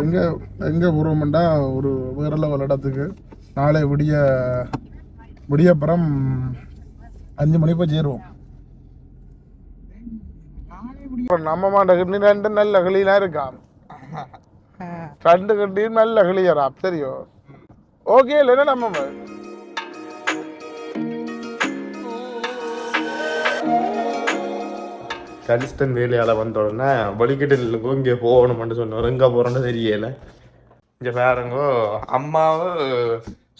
எங்க எங்க போறோம்டா? ஒரு வேற லெவல் இடத்துக்கு. நாளை விடிய விடியப்புறம் அஞ்சு மணி போய் சேருவோம். இப்ப நம்ம மாட்ட கிட்னி ரெண்டு நல்ல கிளியா இருக்கா? ரெண்டு கிட்னியும் நல்ல கிளியரா? தெரியும். ஓகே இல்லைன்னா நம்ம கலிஸ்டன் வேலையால் வந்த உடனே வலிக்கிட்டு நில்லுங்கோ இங்கே போகணும்னு சொன்னோம் எங்கே போகிறோன்னு தெரியல. இங்கே பாருங்கோ அம்மாவை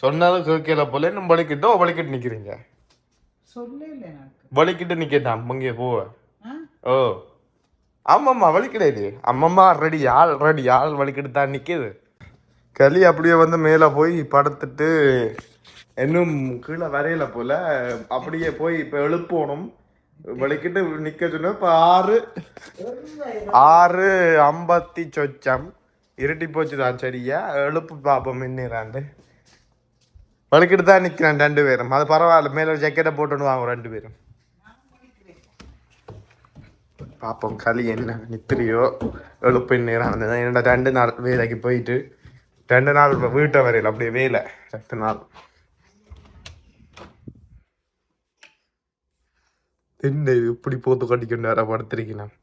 சொன்னது கேட்கல போல இன்னும் வலிக்கிட்டோ வலிக்கிட்டு நிற்கிறீங்க வலிக்கிட்டு நிற்கட்டாம் இங்கே போவ? ஓ. ஆமாம்மா வலிக்கிடாது அம்மம்மா ரெடி ஆள் ரெடி ஆள் வலிக்கிட்டு தான் நிற்கிது களி அப்படியே வந்து மேலே போய் படுத்துட்டு இன்னும் கீழே வரையில போல அப்படியே போய் இப்போ எழுப்பணும். வலிக்கிட்டு நிற்க சொன்ன இப்போ ஆறு ஆறு ஐம்பத்தி சொச்சம் இருட்டி போச்சு தான் சரியா எழுப்பு பார்ப்போம் மின்னிறாண்டு வலிக்கிட்டு தான் நிற்கிறேன் ரெண்டு பேரும் அது பரவாயில்ல மேலே ஜக்கெட்டை போட்டுன்னு வாங்க ரெண்டு பேரும் பாப்போம் களி என்ன நித்திரியோ எழுப்பு நேரம் என்னோட ரெண்டு நாள் வேலைக்கு போயிட்டு ரெண்டு நாள் வீட்டை வரையில அப்படியே வேலை ரெண்டு நாள் என்ன இது? இப்படி போத்து கட்டிக்கொண்டு வர படுத்திருக்கணும்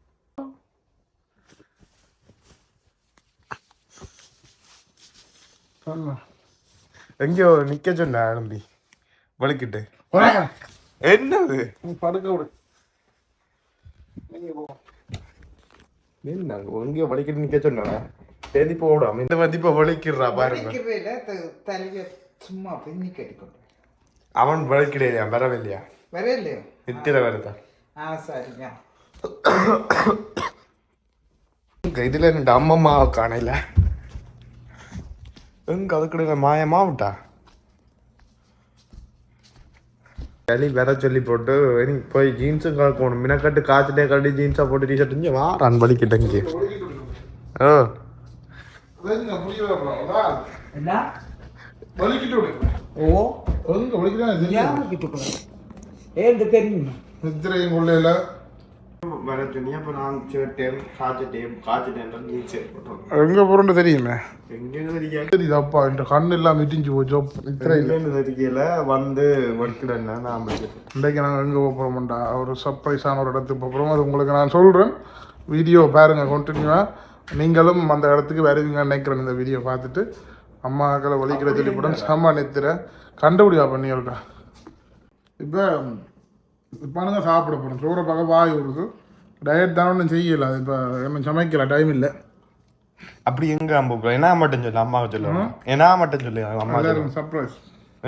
சொல்லலாம். எங்கேயோ நிக்க சொன்ன தம்பி வலிக்கிட்டு. என்னது? படுக்க விடு. என்ன? எங்கேயோ வலிக்கிட்டு நிக்க சொன்ன? தேதி போடாம இந்த மதிப்பை வலிக்கிறா பாருங்க. சும்மா அவன் வலிக்கிடையா வரவில்லையா? வரையிலையோ நித்திர வருதா? ஆ சரிங்க. இதுல ரெண்டு அம்மம்மா காணையில. எங்க அதுக்கிட்ட மாயமா விட்டா? களி வர சொல்லி போட்டு போய் ஜீன்ஸும் கலக்கணும் மினக்கட்டு காய்ச்சிட்டே கழட்டி ஜீன்ஸா போட்டு டிஷர்ட் இங்கே வா ரன் வலிக்கிட்ட இங்கே. ஓ. ஓ. எங்க வலிக்கிறா ஏந்து தெரியும் நித்திரையும் கொள்ளையில. வர சொல்லி அப்போ நான் சேர்ட்டேன் காய்ச்சிட்டேன் காய்ச்சிட்டேன் ஜீன்ஸ் போட்டோம் எங்க போறோம்னு தெரியுமே? எங்கேன்னு தெரிய தெரியுது. அப்பா இந்த கண்ணு எல்லாம் மிட்டிஞ்சு போச்சு நித்திரையில். எங்கேன்னு தெரியல வந்து வலிக்கிடன்னு நான் இன்றைக்கு நாங்கள் எங்கே போகிறோம்டா ஒரு சர்ப்ரைஸான ஒரு இடத்துக்கு போகிறோம் அது உங்களுக்கு நான் சொல்கிறேன் வீடியோ பாருங்கள் கண்டினியூவாக நீங்களும் அந்த இடத்துக்கு வருவீங்கன்னு நினைக்கிறேன் இந்த வீடியோ பார்த்துட்டு. அம்மாக்களை வலிக்கிற சொல்லிப்படம் செம்ம நித்திர. கண்டுபிடிவா பண்ணி இப்போ இப்போ சாப்பிட போகிறோம் சோறை பார்க்க வாய் வருது டயட் தானே ஒன்றும் செய்யல. அது இப்போ என்ன சமைக்கல டைம் இல்லை. அப்படி எங்க அம்புக்குள்ள என்ன மட்டும் சொல்லு அம்மாவை சொல்லுவாங்க என்ன மட்டும் சொல்லு அம்மா சொல்லு. சர்ப்ரைஸ்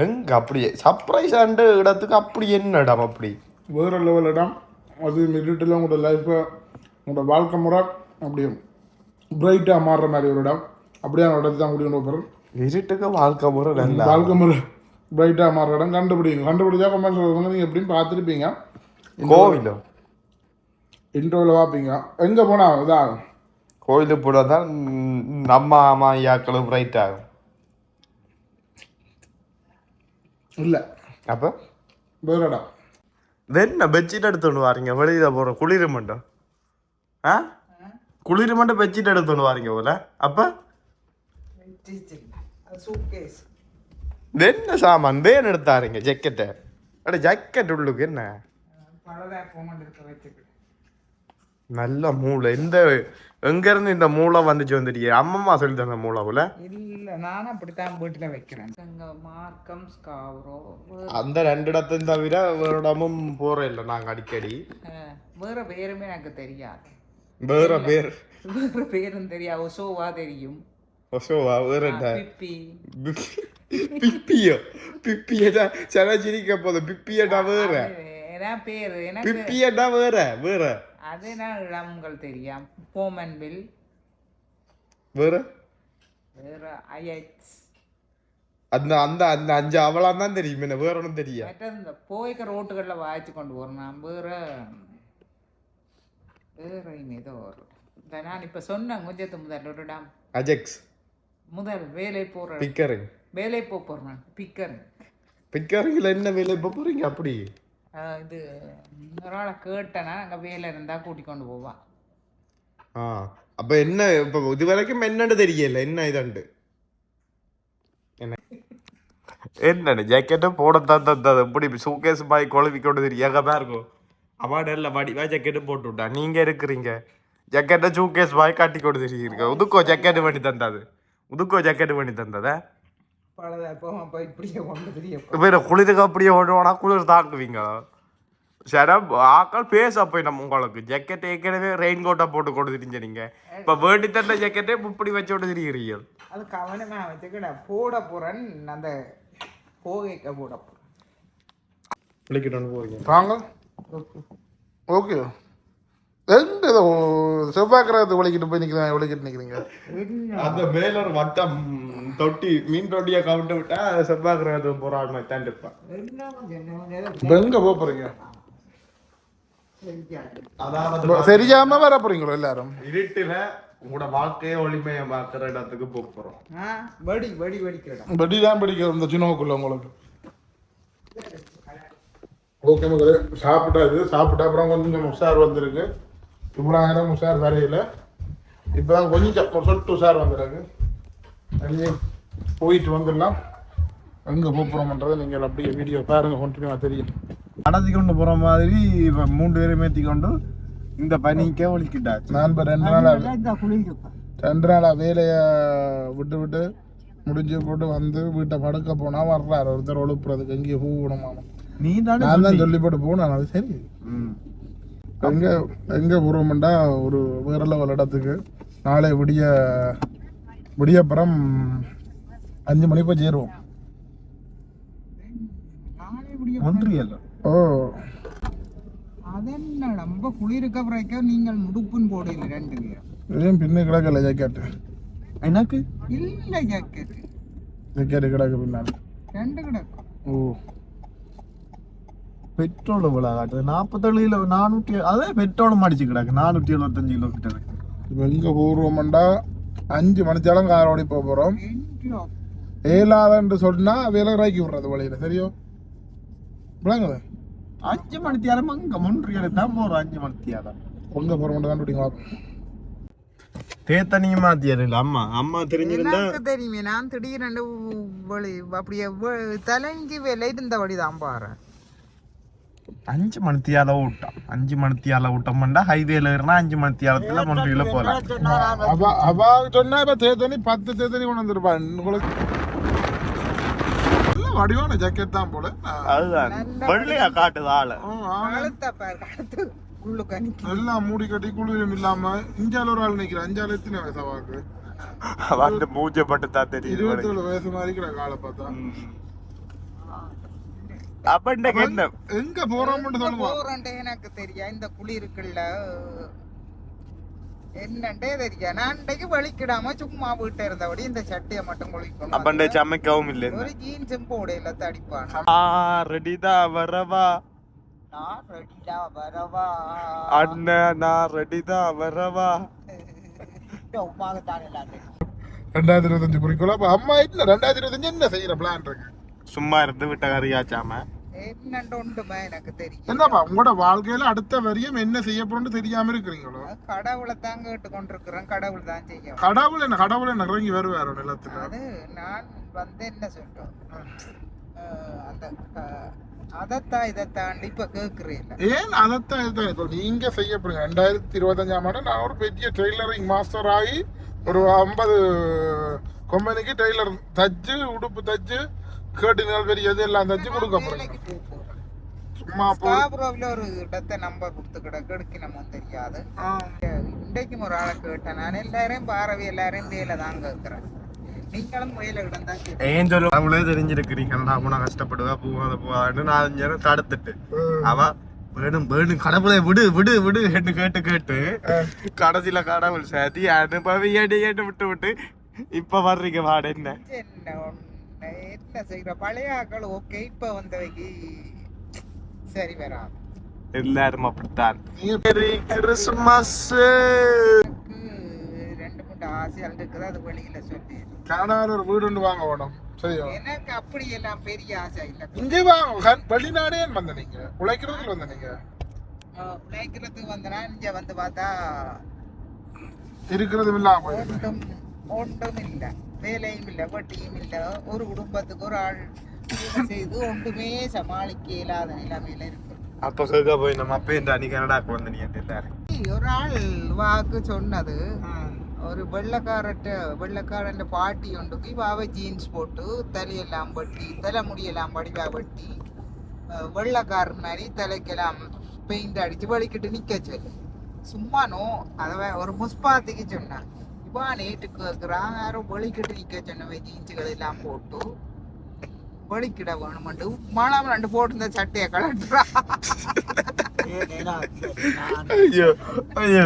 எங்க அப்படியே? சர்ப்ரைஸ் ஆண்டு இடத்துக்கு அப்படி என்ன இடம் அப்படி? வேறு லெவல் இடம். அது மில்லிட்டில் உங்களோட லைஃப்பை உங்களோட வாழ்க்கை முறை அப்படியே பிரைட்டாக மாறுற மாதிரி ஒரு இடம். அப்படியே இடத்துல தான் கூட்டிட்டு போகிறோம் இருட்டுக்கு வாழ்க்கை முறை வாழ்க்கை முறை. பிரைட்டாக மாறுற இடம் கண்டுபிடிங்க. கண்டுபிடிச்சா கமெண்ட் சொல்லுங்க. நீங்கள் எப்படின்னு பார்த்துருப்பீங்க கோவிலோ இன்டர்வியூவில் பார்ப்பீங்க. எங்கே போனால் இதாகும் கோயிலுக்கு போட தான் நம்ம அம்மா ஐயாக்களும் ரைட் ஆகும். இல்லை. அப்போ? வேறு இடம். என்ன பெட்ஷீட் எடுத்துட்டு வாரீங்க. வெளியில போற குளிர் மண்டம் ஆ? குளிர் மண்டம் பெட்ஷீட் எடுத்துட்டு வாரீங்க போல. அப்ப? சூட்கேஸ் என்ன சாமான் வேன் எடுத்தாருங்க ஜக்கெட்டை அட ஜக்கெட் உள்ளுக்கு என்ன? நல்ல மூளை. இந்த எங்க இருந்து இந்த மூளை வந்துச்சு வந்துட்டு அம்மம்மா சொல்லி தந்த மூளை போல. இல்ல நானும் அப்படித்தான் வீட்டுல வைக்கிறேன். மார்க்கம் ஸ்காவரோ அந்த ரெண்டு இடத்தையும் தவிர வேற இடமும் போற இல்லை நாங்க அடிக்கடி. வேற பேருமே எனக்கு தெரியாது. வேற பேர். வேற பேரும் தெரியாது. ஒசோவா தெரியும். பிப்பி பிப்பியோ பிப்பியடா சில சிரிக்க போதும் பிப்பியடா வேற பேரு பிப்பியடா வேற வேற அது நான் இளம்கள் தெரியும் போமன்வில் வேற வேற ஐஎச் அந்த அந்த அந்த அஞ்சு அவளா தான் தெரியும் என்ன வேற ஒன்றும் தெரியும் இந்த போய்க்க ரோட்டுகளில் வாய்ச்சி கொண்டு நான் வேற வேற ஏதோ ஒரு நான் இப்போ சொன்னேன் கொஞ்சத்து முதல் ஒரு அஜெக்ஸ் முதல் வேலை போகிற பிக்கரிங் வேலை போக போகிறேன் பிக்கர் பிக்கரிங்ல என்ன வேலை இப்போ போறீங்க அப்படி? இது ஒரு ஆளை கேட்டேன்னா அங்கே வேலை இருந்தால் கூட்டி கொண்டு போவா. ஆ அப்ப என்ன இப்ப இது வரைக்கும் என்னன்னு தெரியல. என்ன இதண்டு? என்ன? என்னன்னு ஜாக்கெட்டை போட தந்தது. எப்படி சூகேஸ் பாய் குழவி கொண்டு தெரியாம இருக்கும். அவன் நல்ல வடிவா ஜாக்கெட்டு போட்டு விட்டா நீங்க இருக்கிறீங்க ஜாக்கெட்டை சூகேஸ் பாய் காட்டி கொண்டு தெரியுங்க உதுக்கோ ஜாக்கெட்டு பண்ணி தந்தது. உதுக்கோ ஜாக்கெட்டு பண்ணி தந்ததா? இப்போ குளிருக்கு அப்படியே ஓடுவானா? குளிர் தாக்குவீங்க சரி ஆக்கள் பேச போய் நம்ம உங்களுக்கு ஜாக்கெட் ஏற்கனவே ரெயின் கோட்டை போட்டு கொண்டு திரிஞ்ச நீங்க. இப்ப வேண்டி தந்த ஜாக்கெட்டே இப்படி வச்சு விட்டு திரிகிறீங்க அது கவனமா வச்சுக்கிட போட போறேன். அந்த போகைக்க போட போறேன். வாங்க. ஓகே. இதை செவ்வாய் கிரகத்தை ஒழிக்கிட்டு போய் நிற்கிறேன் ஒழிக்கிட்டு நிற்கிறீங்க அந்த மேல ஒரு வட்டம் தொட்டி மீன் தொட்டியை கவுண்டு விட்டா செவ்வாய் கிரகத்துக்கு போறாங்க தாண்டிப்பான் இப்போ எங்கே போக அதாவது சரியாம வர போறீங்களோ எல்லாரும்? இருட்டுல உங்களோட வாழ்க்கையை ஒளிமயமாக்குற இடத்துக்கு போக போறோம். ஆ வடி வடி வடிக்கிறடா வெடி தான் பிடிக்கும் இந்த சின்னவுக்குள்ள உங்களுக்கு. ஓகே மக்களே சாப்பிட்டாது சாப்பிட்ட அப்புறம் கொஞ்சம் உஷார் வந்திருக்கு. இவ்வளோ நேரம் உஷார் வரையில இப்போ தான் கொஞ்சம் ஒரு சொட்டு உஷார் வந்துருக்கு. அப்படியே போயிட்டு வந்துடலாம். எங்கே போகிறோம்ன்றதை நீங்கள் அப்படியே வீடியோ பாருங்க கண்டினியூவாக தெரியும். நடத்தி கொண்டு போற மாதிரி இப்ப மூன்று பேரை மேத்தி கொண்டு இந்த பனிக்க ஒழிக்கிட்டாச்சு. நான் இப்போ ரெண்டு நாளாக ரெண்டு நாளாக வேலையை விட்டு விட்டு முடிஞ்சு போட்டு வந்து வீட்டை படுக்க போனால் வர்றாரு. ஒருத்தர் ஒழுப்புறதுக்கு எங்கேயும் பூ விடமாமா நீ நான் தான் சொல்லி போட்டு போனேன். அது சரி. எங்க எங்க போறோம்டா? ஒரு வேற லெவல் இடத்துக்கு. நாளை விடிய விடியப்புறம் அஞ்சு மணி போய் சேருவோம். ஓ. அதென்ன ரொம்ப குளிருக்க பிறக்க நீங்கள் முடுப்புன்னு போடல ரெண்டு பேரும். ஏன் பின்ன கிடக்கல ஜாக்கெட்டு எனக்கு? இல்ல ஜாக்கெட் ஜாக்கெட்டு கிடக்கு பின்னால் ரெண்டு கிடக்கும் ஓ. பெட்ரோல் இவ்வளோ காட்டுது நாற்பத்தேழு கிலோ நானூற்றி அதே பெட்ரோலும் அடிச்சு கிடக்கு. நானூற்றி எழுபத்தஞ்சு கிலோ கிட்ட இருக்கு. இப்போ எங்க போறோம்டா அஞ்சு மணிச்சாலும் கார் ஓடி போக போறோம். ரெண்டு ஏலாதன்னு சொன்னா வேலை ராக்கி விடுறது வழியில. சரியோ? விளங்குது. அஞ்சு மணி தியாலம் அங்க முன்றியல். தான் போறோம் அஞ்சு மணி தியாலம் எங்க போறோம் கண்டுபிடிங்க தேத்தனியுமா தியறில்ல அம்மா அம்மா தெரிஞ்சிருந்தா எனக்கு தெரியுமே. நான் திடீர்னு வழி அப்படியே தலைஞ்சு வேலை இருந்த வழிதான் பாரு அஞ்சு மணி தியால விட்டான் அஞ்சு மணி தியால விட்டோம்னா ஹைவேல ஏறினா அஞ்சு மணி தியாலத்துல முன்றியில போலாம் அவ சொன்னா இப்ப தேத்தனி பத்து தேத்தனி கொண்டு வந்துருப்பா உங்களுக்கு வடிவான ஜாக்கெட் தான் போல அதுதான் வெள்ளையா காட்டுது ஆளு எல்லாம் மூடி கட்டி குளிரும் இல்லாம இஞ்சால ஒரு ஆள் நிக்கிறேன் அஞ்சால எத்தனை வயசு வந்து மூஞ்ச பட்டு தான் தெரியுது இருபத்தி ஏழு வயசு மாதிரி இருக்கிற காலை பார்த்தா அப்ப இன்னைக்கு என்ன? எங்க போறோம்னு எனக்கு தெரியா இந்த குளிருக்குள்ள என்னண்டே தெரியா? நான் இன்றைக்கு வலிக்கிடாம சும்மா வீட்டை இருந்தபடி இந்த சட்டையை மட்டும் குளிக்கணும். அப்ப இந்த சமைக்கவும் இல்லை ஒரு ஜீன்ஸும் போடையில தடிப்பான். ஆ ரெடிதா வரவா? நான் ரெடிடா வரவா? அண்ணன் நான் ரெடிதா வரவா? உமாகத்தான் எல்லாத்தையும். ரெண்டாயிரத்தி இருபத்தஞ்சு குறிக்கோள்? அப்ப அம்மா இல்ல ரெண்டாயிரத்தி இருபத்தஞ்சு என்ன செய்யற பிளான் இருக்கு? சும்மா இருந்து விட்ட கறியாச்சாம? என்னண்டு எனக்கு தெரியும். என்னப்பா உங்களோட வாழ்க்கையில அடுத்த வரியும் என்ன செய்ய போறோம்னு தெரியாம இருக்கிறீங்களோ? கடவுளை தான் கேட்டு கொண்டிருக்கிறேன் கடவுள் தான் செய்யும். கடவுள் என்ன கடவுள் என்ன இறங்கி வருவாரு நிலத்துல? அது நான் வந்து என்ன சொல்றோம்? அந்த அதைத்தான் இதை தாண்டி இப்ப கேக்குறேன். ஏன் அதைத்தான் இதுதான் இப்போ நீங்க செய்ய போறீங்க. ரெண்டாயிரத்தி இருபத்தஞ்சாம் ஆண்டு நான் ஒரு பெரிய டெய்லரிங் மாஸ்டர் ஆகி ஒரு ஐம்பது கம்பெனிக்கு டெய்லர் தச்சு உடுப்பு தச்சு கேட்டுங்கள் பெரிய இது எல்லாம் தச்சு கொடுக்க போறேன் சும்மா போ. ஸ்காப்ரோவில் ஒரு இடத்த நம்பர் கொடுத்து கிடக்கு எடுக்கணுமோ தெரியாது. இன்றைக்கும் ஒரு ஆளை கேட்டேன். நான் எல்லாரையும் பாரவி எல்லாரையும் வேலை ஏன் சொல்ல அவங்களே தெரிஞ்சிருக்கிறீங்க. நான் போனா கஷ்டப்படுவா போகாத போகாதுன்னு நான் அஞ்சு நேரம் தடுத்துட்டு அவ வேணும் வேணும் கடவுளை விடு விடு விடு என்று கேட்டு கேட்டு கடைசியில கடவுள் சதி அனுபவி ஏடி ஏட்டு விட்டு விட்டு இப்ப வர்றீங்க வாட என்ன? என்ன செய்கிற பழைய ஆக்கள் ஓகே இப்போ வந்தவைக்கு சரி வராது எல்லாரும் அப்படித்தான். கிறிஸ்துமஸ். ரெண்டு மூணு ஆசைகள் இருக்குது அது வெளியில சொல்லி கனடாவில் ஒரு வீடு ஒன்று வாங்க வேணும். சரியா? எனக்கு அப்படி எல்லாம் பெரிய ஆசை இல்லை. இங்கே வாங்க வெளிநாடே வந்த நீங்க. உழைக்கிறதுக்கு வந்த நீங்க. அஹ் உழைக்கிறதுக்கு வந்தனா இங்க வந்து பார்த்தா இருக்கிறதும் இல்லாம. ஒன்றும் ஒன்றும் இல்லை. வேலையும் இல்லை வட்டியும் இல்லை. ஒரு குடும்பத்துக்கு ஒரு ஆள் செய்து ஒன்றுமே சமாளிக்க இயலாத நிலைமையில இருக்கு. அப்ப கேட்க போய் நம்ம அப்பே இந்த அன்னைக்கு கனடாக்கு வந்து நீ ஒரு ஆள் வாக்கு சொன்னது. ஒரு வெள்ளக்காரட்ட வெள்ளக்காரன் பாட்டி ஒன்றுக்கு இவாவை ஜீன்ஸ் போட்டு தலையெல்லாம் வெட்டி தலைமுடியெல்லாம் வடிவா வெட்டி வெள்ளைக்காரன் மாதிரி தலைக்கெல்லாம் பெயிண்ட் அடிச்சு வலிக்கிட்டு நிக்க சொல்லு. சும்மா நோ அதை ஒரு முஸ்பாத்திக்கு சொன்னான் இவா நேற்று கேட்குறான் யாரும் வலிக்கிட்டு நிக்க சொன்னவை ஜீன்ஸுகள் எல்லாம் போட்டு வலிக்கிட வேணுமெண்டு மாலாம் ரெண்டு போட்டு இந்த சட்டையை கலட்டுறான் ஐயோ ஐயோ.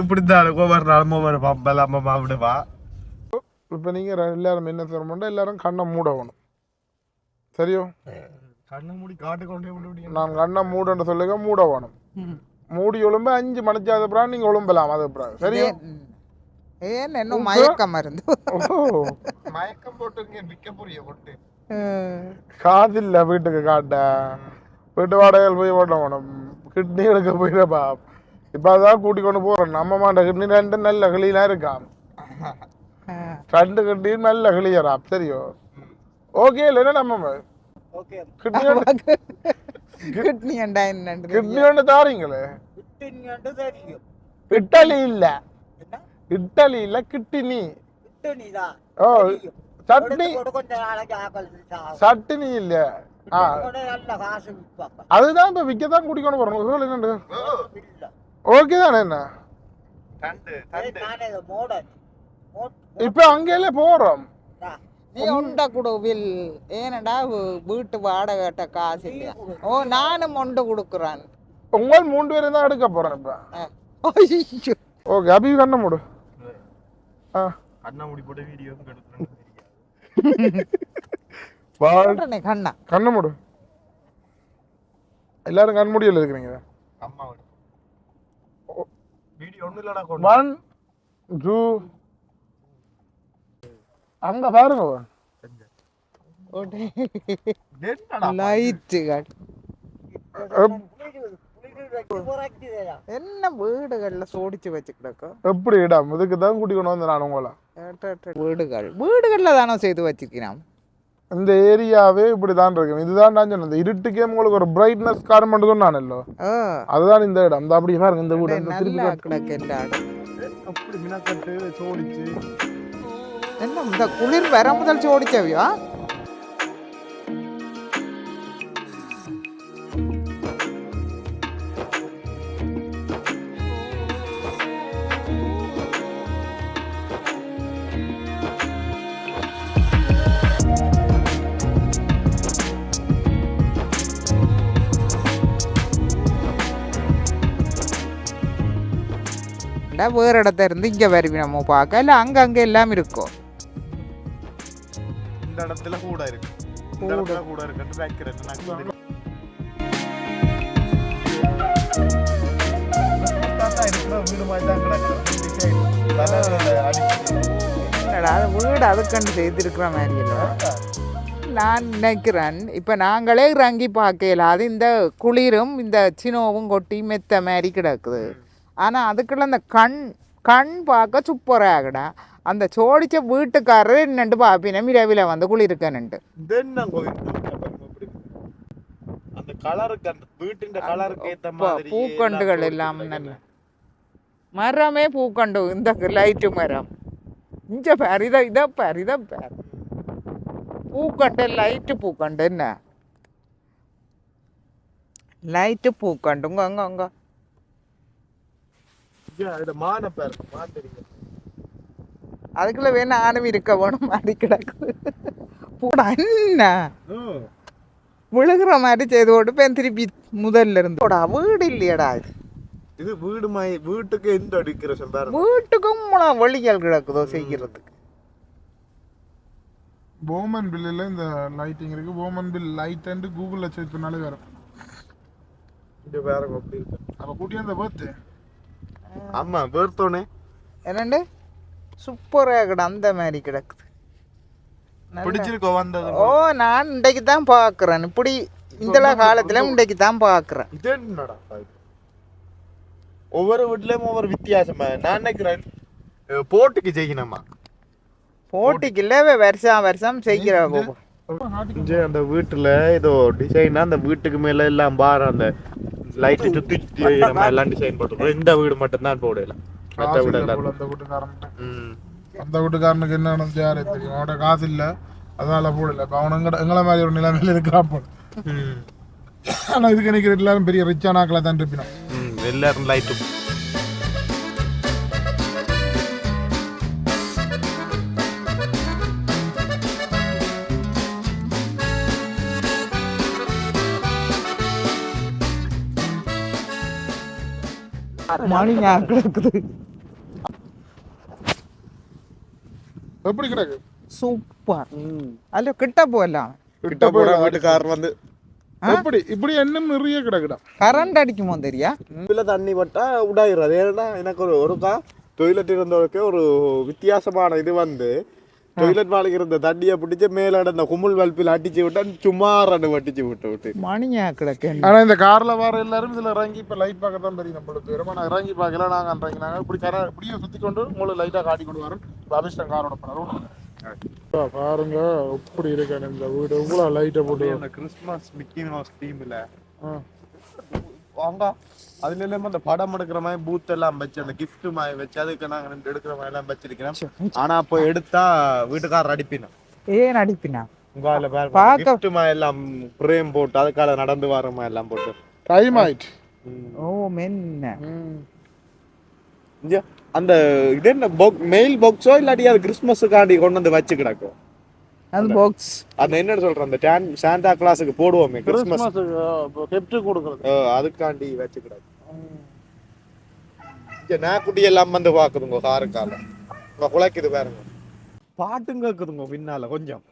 இப்படித்தான் ஒவ்வொரு நாளும் ஒவ்வொரு பம்பல் அம்மா விடுவா. இப்போ நீங்கள் எல்லாரும் என்ன சொல்லணும்னா எல்லாரும் கண்ணை மூடணும் சரியோ? கண்ணை மூடி காட்டு கொண்டே விட நான் கண்ணை மூடன்னு சொல்லுங்க மூட வேணும். மூடி ஒழும்பு அஞ்சு மணிச்சாத அப்புறம் நீங்கள் ஒழும்பலாம் அது அப்புறம் சரியோ? ஏன் இன்னும் மயக்க மருந்து. ஓ மயக்கம் போட்டு இங்க விக்க புரிய போட்டு. காது இல்லை வீட்டுக்கு காட்ட. வீட்டு வாடகைகள் போய் ஓட்ட வேணும் கிட்னி எடுக்க போயிடப்பா இப்போ அதான் கூட்டி கொண்டு போகிறேன் நம்ம மாட்ட கிட்னி ரெண்டு நல்ல கிளியெலாம் இருக்கான் ரெண்டு கிட்னியும் நல்ல கிளியரா சரியோ? ஓகே இல்லைன்னா நம்ம கிட்னி கிட்னி ஏண்டா என்னன்னு கிட்னி ஒன்று தாரீங்களே? இட்டலி இல்ல. இட்டலி இல்ல கிட்னி ஓ சட்னி சட்னி இல்ல. ஆ. அதுதான் இப்ப விற்கத்தான் கூட்டிக்கொண்டு போறோம் உங்க என்னண்டு ஓகே தானே என்ன? இப்ப அங்கேயே போறோம். நீ உண்ட குடுவில். ஏனடா வீட்டு வாடகைட்ட காசு இல்லையா ஓ நானும் உண்டு கொடுக்குறான். உங்கள் மூன்று பேரும் தான் எடுக்க போறேன் இப்ப. ஐயோ. ஓகே அபி கண்ண மூடு. கண்ணை மூடி போட்டு வீடியோ கண்ணா கண்ண. மூடு. எல்லாரும் கண் முடியல இருக்கிறீங்க. அம்மா வீடியோ ஒண்ணு இல்லடா ஒன் டூ அங்க பாருங்க. என்னடா லைட்டுகள் எப்- என்ன வீடுகள்ல சோடிச்சு வச்சு கிடக்கும் எப்படி இடம் இதுக்கு தான் கூட்டி கொண்டு வந்தேன் நான் உங்களை வீடுகள் வீடுகள்ல தானே செய்து வச்சுக்கிறான் இந்த ஏரியாவே இப்படி தான் இருக்கும் இதுதான் நான் சொன்னேன் இந்த இருட்டுக்கே உங்களுக்கு ஒரு பிரைட்னஸ் காரணம் மட்டும் சொன்னானല്ലോ ஓ அதுதான் இந்த இடம் இந்த அப்படி பாருங்க இந்த வீடு நல்லா காட்டு. கிடக்கு எல்லா இடம் அப்படி மினக்கட்டு சோடிச்சு என்ன இந்த குளிர் வர முதல் சோடிச்சவியா வேற இடத்த இருந்து இங்க வருவி நம்ம பார்க்க இல்ல அங்க அங்க எல்லாம் இருக்கும் இந்த இடத்துல கூட இருக்கு கூட சொல்லி இருக்கிற வீடு என்னடா அதுக்கண்டு செய்திருக்கிற மாதிரி நான் நினைக்கிறேன் இப்போ நாங்களே இறங்கி பார்க்கல அது இந்த குளிரும் இந்த சினோவும் கொட்டி மெத்த மாதிரி கிடக்குது ஆனால் அதுக்குள்ள அந்த கண் கண் பார்க்க சூப்பராகடா. அந்த சோடிச்ச வீட்டுக்காரர் என்னண்டு பாப்பினம் இரவில் வந்து குளிருக்கனுண்டு அந்த கலருக்கு அந்த வீட்டின் கலருக்கு ஏத்த மாதிரி பூக்கண்டுகள் எல்லாம் நல்ல மரமே பூக்கண்டு இந்த லைட்டு மரம். இங்க பாரு இதை இதை பாரு இதை பாரு பூக்கண்டு லைட்டு பூக்கண்டு என்ன லைட்டு பூக்கண்டு உங்க அங்க அங்க. இந்த மான பேர் மான் தெரியும்? அதுக்குள்ள வேணா ஆணும் இருக்க? வேணும் மாதிரி கிடக்குது பூடா என்ன? விழுகிற மாதிரி செய்து போட்டு பேன் திருப்பி முதல்ல இருந்து. போடா வீடு இல்லையடா இது. இது வீடு மை வீட்டுக்கு எந்த அடிக்கிற பாரு வீட்டுக்கும் முளை வழிகள் கிடக்குதோ செய்கிறதுக்கு. போமன் பில்லில் இந்த லைட்டிங் இருக்கு. போமன் பில் லைட் அண்ட் கூகுளில் சர்ச் பண்ணாலே வரும். இந்த வேற அப்படி இருக்கு. அப்போ கூட்டி அந்த பர்த்து ஆமா வேர்த்தோனே என்னண்டு? சூப்பராக கிட அந்த மாதிரி கிடக்குது. நல்ல- பிடிச்சிருக்கோ வந்தது? ஓ நான் இன்றைக்கு தான் பார்க்குறேன் இப்படி இந்த காலத்துல இன்றைக்கு தான் பார்க்குறேன் இது என்னடா இது? ஒவ்வொரு வீட்லயும் ஒவ்வொரு வித்தியாசமா. நான் நினைக்கிறேன் போட்டுக்கு செய்யணுமா? போட்டிக்கு இல்லவே வருஷம் வருஷம் செய்கிற அந்த வீட்டுல ஏதோ டிசைனா அந்த வீட்டுக்கு மேல எல்லாம் பாரு அந்த லைட் சுத்தி நம்ம எல்லாம் டிசைன் போட்டுருக்கோம் இந்த வீடு மட்டும் தான் போடல மத்த காசு வீடு அந்த வீட்டுக்காரன். அந்த வீட்டுக்காரனுக்கு என்ன நடந்துச்சு யாரே தெரியும் அவனோட காசு இல்ல அதனால போடல இப்ப அவன் எங்கட எங்களை மாதிரி ஒரு நிலைமையில இருக்கிறான் போல. ஆனா இதுக்கு நினைக்கிற எல்லாரும் பெரிய ரிச்சான ஆக்களை தான் இருப்பினோம் ம், எல்லாரும் லைட்டு மணி ஞாபகம் இருக்குது எப்படி கிடக்கு? சூப்பர். அல்ல கிட்ட போகலாம் கிட்ட போற வீட்டுக்காரர் வந்து எப்படி? இப்படி இன்னும் நிறைய கிடக்குடா. கரண்ட் அடிக்குமோ தெரியா? உள்ள தண்ணி பட்டா உடாயிரும். அது ஏன்னா எனக்கு ஒரு ஒருக்கா டொய்லெட் இருந்தவருக்கு ஒரு வித்தியாசமான இது வந்து டொய்லெட் வாழ்க்கை இருந்த தண்ணியை பிடிச்சி மேல அந்த குமுள் வல்பில் அடிச்சு விட்டா சும்மா ரெண்டு வட்டிச்சு விட்டு விட்டு. மணி கிடக்கு ஆனா இந்த கார்ல வர எல்லாரும் இதுல இறங்கி இப்ப லைட் பார்க்க தான் தெரியும் நம்மளுக்கு. ரொம்ப நான் இறங்கி பார்க்கல நாங்க இறங்கினாங்க இப்படி கர இப்படியே சுத்தி கொண்டு உங்களுக்கு லைட்டா காட்டி கொண்டு வரோம் இப்ப அபிஷ்டம் காரோட பண்ண பாருங்க எப்படி இருக்கேன் இந்த வீடு. இவ்வளவு லைட்டை போட்டு. அந்த கிறிஸ்மஸ் மிக்கி மவுஸ் டீம்ல ஆ. வாங்க அதுல எல்லாம் அந்த படம் எடுக்கிற மாதிரி பூத் எல்லாம் வச்சு அந்த கிஃப்ட் மாதிரி வச்சு அதுக்கு நாங்க ரெண்டு எடுக்கிற மாதிரி எல்லாம் வச்சிருக்கிறோம். ஆனா அப்போ எடுத்தா வீட்டுக்காரர் அடிப்பினோம் ஏன் அடிப்பினா? உங்கால பார்க்க- கிஃப்ட் மாதிரி எல்லாம் பிரேம் போட்டு அதுக்கால நடந்து வர மாதிரி எல்லாம் போட்டு. டைம் ஆயிட்டு. ஓ மென்ன? அந்த இது என்ன மெயில் பாக்ஸோ இல்லாட்டி அது கிறிஸ்மஸுக்காண்டி கொண்டு வந்து வச்சு கிடக்கும்? அது பாக்ஸ் அந்த என்ன சொல்றேன் அந்த டேன் சாண்டா கிளாஸுக்கு போடுவோமே கிறிஸ்மஸ் கிறிஸ்மஸ் கிஃப்ட் கொடுக்குறது. அதுக்காண்டி வச்சு கிடக்கும் இங்க நாக்குட்டி எல்லாம் வந்து பாக்குதுங்க காருக்கால குலைக்குது பாருங்க. பாட்டும் கேக்குதுங்க பின்னால கொஞ்சம்.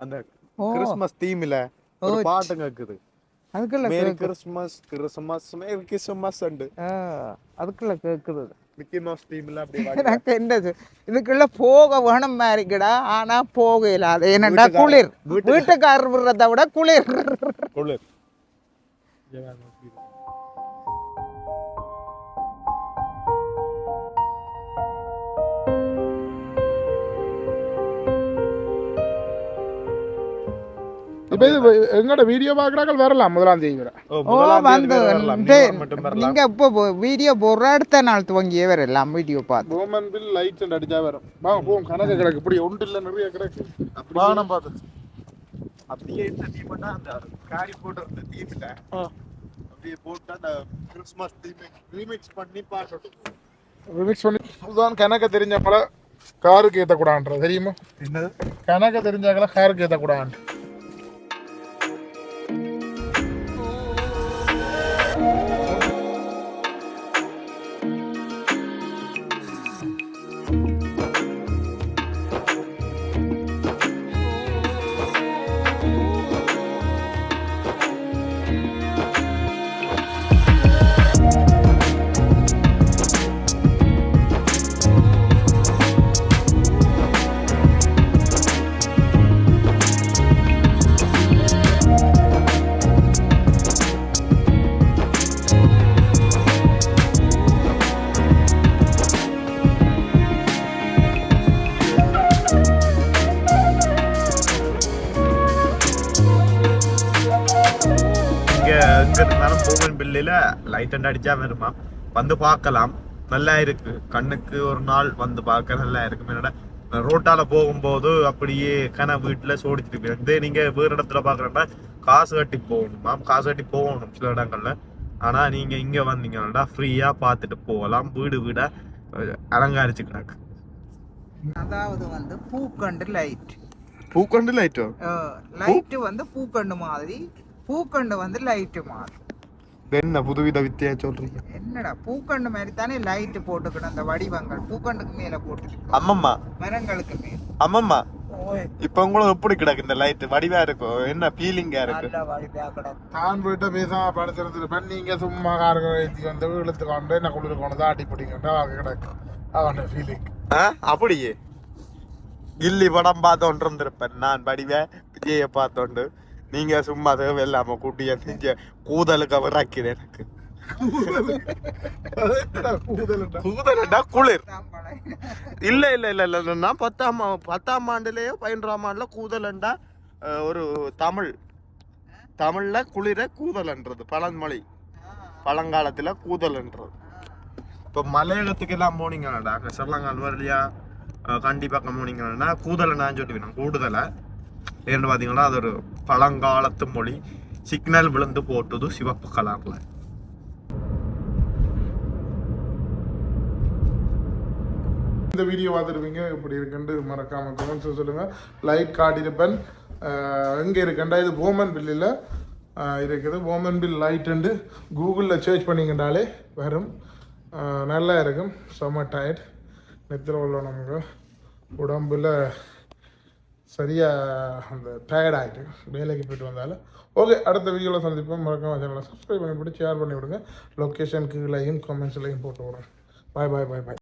அந்த கிறிஸ்மஸ் தீம்ல ஒரு ஓ. பாட்டும் கேக்குது. அதுக்குள்ள merry Christmas Christmas merry Christmas உண்டு ஆ, அதுக்குள்ள கேக்குது. எனக்கு என்ன இது- இதுக்குள்ள போக வேணும் மாதிரிக்கடா. ஆனா போக இல்லாத என்னடா. குளிர்? வீட்டுக்காரர். வீட்டுக்காரர் விடுறத விட குளிர். குளிர். இப்ப இது வீடியோ பாக்குறாங்க வரலாம் முதலாம் தேதி வரை. ஓ, வந்து வரலாம். இந்த- மினிமம் மட்டும் வரலாம். நீங்க இப்போ வீடியோ போடுற அடுத்த நாள் துவங்கியே வரலாம் வீடியோ பார்த்து. ரோமன் பில் லைட்ஸ் அடிச்சா வரும். வாங்க போவோம். கணக்கு கிடக்கு. இப்படி ஒன்று இல்ல நிறைய கிடக்கு. வானம் பார்த்து. அப்படியே இந்த தீம்னா அந்த காரி போட்டு அந்த தீம்ல அப்படியே போட்டு அந்த கிறிஸ்மஸ் தீம் ரீமிக்ஸ் பண்ணி பாட்டு ரிமிக்ஸ் பண்ணி புதுதான் கணக்க தெரிஞ்சவங்கள காருக்கு ஏற்றக்கூடாதுன்ற தெரியுமா? என்னது? கணக்க தெரிஞ்சாங்கள காருக்கு ஏற்றக்கூடாது லைட் அண்ட் அடிச்சா வருமா வந்து பார்க்கலாம். நல்லா இருக்கு. கண்ணுக்கு ஒரு நாள் வந்து பார்க்க நல்லா இருக்கு என்னடா ரோட்டால போகும்போது அப்படியே கன வீட்டுல சோடிச்சிட்டு போயிடும். இதே நீங்க வேறு இடத்துல பாக்குறப்ப காசு கட்டி போகணுமா? காசு கட்டி போகணும் சில இடங்கள்ல. ஆனா நீங்க இங்க வந்தீங்கன்னா ஃப்ரீயா பார்த்துட்டு போகலாம். வீடு வீடா அலங்காரிச்சு கிடக்கு. அதாவது வந்து பூக்கண்டு லைட் பூக்கொண்டு லைட்டோ லைட்டு வந்து பூக்கண்டு மாதிரி. பூக்கண்டு வந்து லைட்டு மாதிரி. என்ன புதுவித வித்தியா சொல்றீங்க? என்னடா பூக்கண்டு மாதிரி தானே லைட்டு போட்டுக்கணும் அந்த வடிவங்கள். பூக்கண்டுக்கு மேல போட்டு அம்மம்மா. மரங்களுக்கு மேல. அம்மம்மா. ஓய், இப்ப உங்களுக்கு எப்படி கிடக்கு இந்த லைட் வடிவா இருக்கும் என்ன ஃபீலிங்கா இருக்கு. தான் போயிட்டு பேசாம படுத்துறது பண்ணீங்க சும்மா காருக்கு ஏற்றி வந்து இழுத்து கொண்டு என்ன குளிர் கொண்டு ஆட்டி பிடிக்கிட்டு அவங்க கிடக்கு. அவன் ஃபீலிங் அப்படியே. கில்லி படம் பார்த்தோன்று இருந்திருப்பேன் நான் வடிவ விஜய பார்த்தோண்டு நீங்க சும்மா தேவையில்லாம கூட்டிய நீங்க கூதலுக்கு விராக்கிது எனக்கு. கூதலண்டா குளிர். இல்ல இல்ல இல்ல இல்ல. நான் பத்தாம் பத்தாம் ஆண்டுலயோ பதினொன்றாம் ஆண்டுல கூதலண்டா ஒரு தமிழ். தமிழ்ல குளிர கூதலன்றது பழமொழி. பழங்காலத்துல கூதல்ன்றது. இப்போ மலையகத்துக்கு எல்லாம் போனீங்கன்னாடா அங்கே ஸ்ரீலங்கா வழியா கண்டி பக்கம் போனீங்கன்னா கூதலை நான் சொல்லுவேன் கூடுதலை. ஏன்னு பார்த்தீங்கன்னா அது ஒரு பழங்காலத்து மொழி சிக்னல் விழுந்து போட்டதும் சிவப்பு கலரில் இந்த வீடியோ பார்த்துருப்பீங்க. இப்படி இருக்குன்னு மறக்காம கமெண்ட்ஸ் சொல்லுங்க. லைட் காட்டியிருப்பேன். எங்கே இருக்குண்டா? இது போமன் பில்லில் இருக்குது. போமன் பில் லைட்டுண்டு கூகுளில் சர்ச் பண்ணிங்கன்றாலே வரும். நல்லா இருக்கும். செம்ம டயர்ட் நெத்திர உள்ள நமக்கு உடம்புல சரியாக அந்த டயர்ட் ஆகிட்டு வேலைக்கு போயிட்டு வந்தாலும் ஓகே அடுத்த வீடியோவில் சந்திப்போம். மறக்காம சேனலை சப்ஸ்கிரைப் பண்ணி போட்டு ஷேர் பண்ணி விடுங்க லொக்கேஷன் கீழேயும் கமெண்ட்ஸ்லையும் போட்டு விடுறேன் பாய் பாய் பாய் பாய்